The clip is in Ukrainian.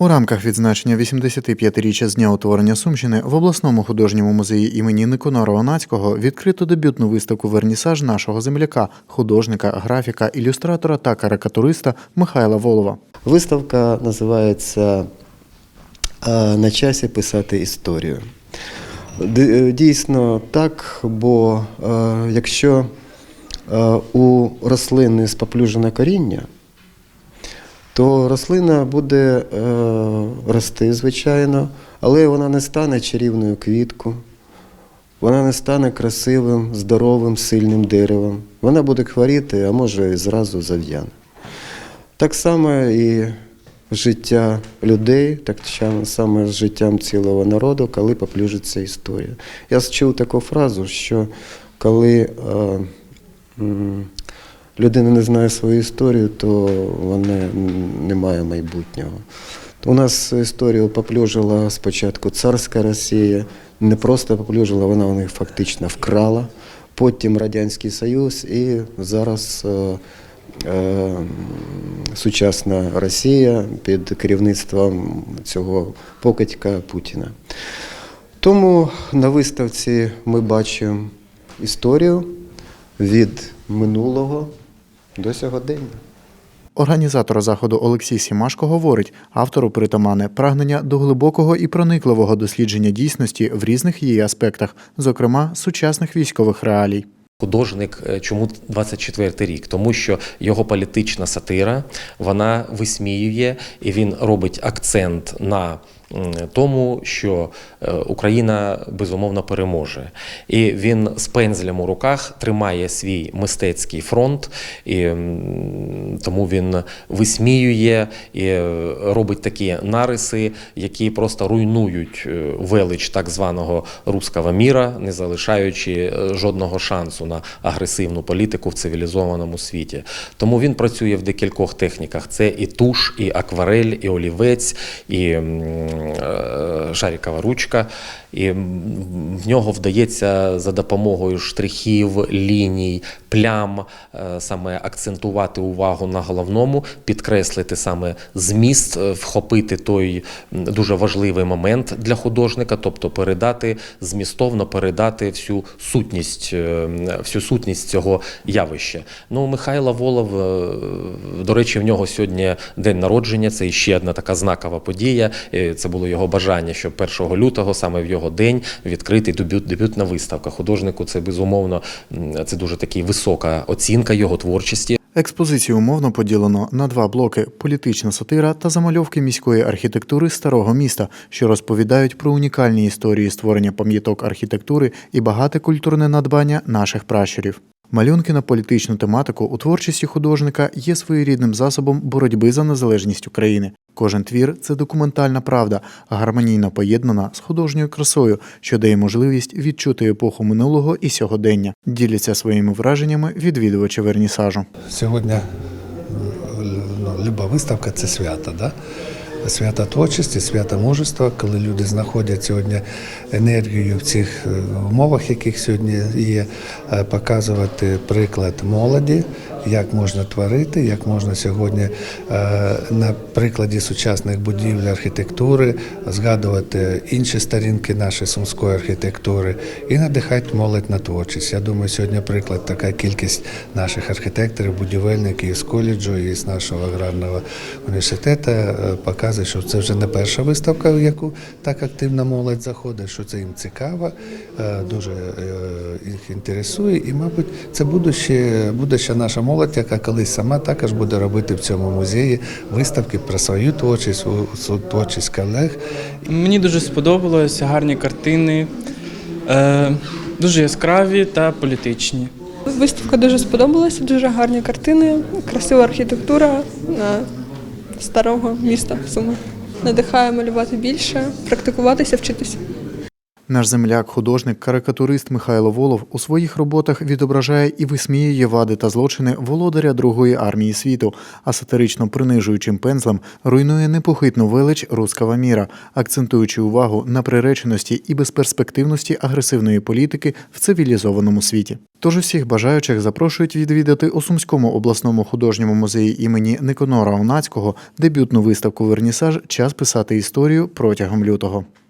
У рамках відзначення 85-річчя з дня утворення Сумщини в обласному художньому музеї імені Никонора Онацького відкрито дебютну виставку Вернісаж нашого земляка, художника, графіка, ілюстратора та карикатуриста Михайла Волова. Виставка називається На часі писати історію. Дійсно так, бо е, якщо е, у рослини споплюжене коріння, то рослина буде е, рости, звичайно, але вона не стане чарівною квітку, вона не стане красивим, здоровим, сильним деревом. Вона буде хворіти, а може і зразу зав'яне. Так само і життя людей, так само з життям цілого народу, коли поплюжиться історія. Я чув таку фразу, що коли е, людина не знає свою історію, то вона не має майбутнього. У нас історію поплюжила спочатку царська Росія, не просто поплюжила, вона у них фактично вкрала. Потім Радянський Союз і зараз е, е, сучасна Росія під керівництвом цього покидька Путіна. Тому на виставці ми бачимо історію від минулого до сьогодення. Організатор заходу Олексій Сімашко говорить, автору притаманне прагнення до глибокого і проникливого дослідження дійсності в різних її аспектах, зокрема сучасних військових реалій. Художник, е, чому 24-й рік? Тому що його політична сатира вона висміює і він робить акцент на тому, що е, Україна безумовно переможе. І він з пензлем у руках тримає свій мистецький фронт, і тому він висміює і е, робить такі нариси, які просто руйнують е, велич так званого руского міра, не залишаючи жодного шансу на агресивну політику в цивілізованому світі. Тому він працює в декількох техніках: це і туш, і акварель, і олівець, і шарикова ручка. І в нього вдається за допомогою штрихів, ліній, плям е, саме акцентувати увагу на головному, підкреслити саме зміст, е, вхопити той дуже важливий момент для художника, тобто передати змістовно передати всю сутність, е, всю сутність цього явища. Ну, Михайло Волов, до речі, в нього сьогодні день народження. Це ще одна така знакова подія. Це було його бажання, щоб 1 лютого, саме в його день, відкритий дебют, дебютна виставка. Художнику це безумовно це дуже така висока оцінка його творчості. Експозицію умовно поділено на два блоки: політична сатира та замальовки міської архітектури старого міста, що розповідають про унікальні історії створення пам'яток архітектури і багате культурне надбання наших пращурів. Малюнки на політичну тематику у творчості художника є своєрідним засобом боротьби за незалежність України. Кожен твір це документальна правда, гармонійно поєднана з художньою красою, що дає можливість відчути епоху минулого і сьогодення. Діляться своїми враженнями відвідувачі вернісажу. Сьогодні ну, люба виставка це свято, да? Свято творчості, свято мужества, коли люди знаходять сьогодні енергію в цих е, умовах, яких сьогодні є, е, показувати приклад молоді, як можна творити, як можна сьогодні е, на прикладі сучасних будівель архітектури згадувати інші сторінки нашої сумської архітектури і надихати молодь на творчість. Я думаю, сьогодні приклад така кількість наших архітекторів, будівельників з коледжу і з нашого аграрного університету е, показує, що це вже не перша виставка, в яку так активна молодь заходить, що це їм цікаво, е, дуже е, їх інтересує. І, мабуть, це будуще, будуща наша молодь, яка колись сама також буде робити в цьому музеї виставки про свою творчість, творчість колег. Мені дуже сподобалось гарні картини, е, дуже яскраві та політичні. Виставка дуже сподобалася, дуже гарні картини, красива архітектура старого міста Суми. Надихає малювати більше, практикуватися, вчитися. Наш земляк, художник, карикатурист Михайло Волов у своїх роботах відображає і висміює вади та злочини володаря Другої армії світу, а сатирично принижуючим пензлем руйнує непохитну велич рускава міра, акцентуючи увагу на приреченості і безперспективності агресивної політики в цивілізованому світі. Тож усіх бажаючих запрошують відвідати у Сумському обласному художньому музеї імені Никонора Онацького дебютну виставку Вернісаж Час писати історію протягом лютого.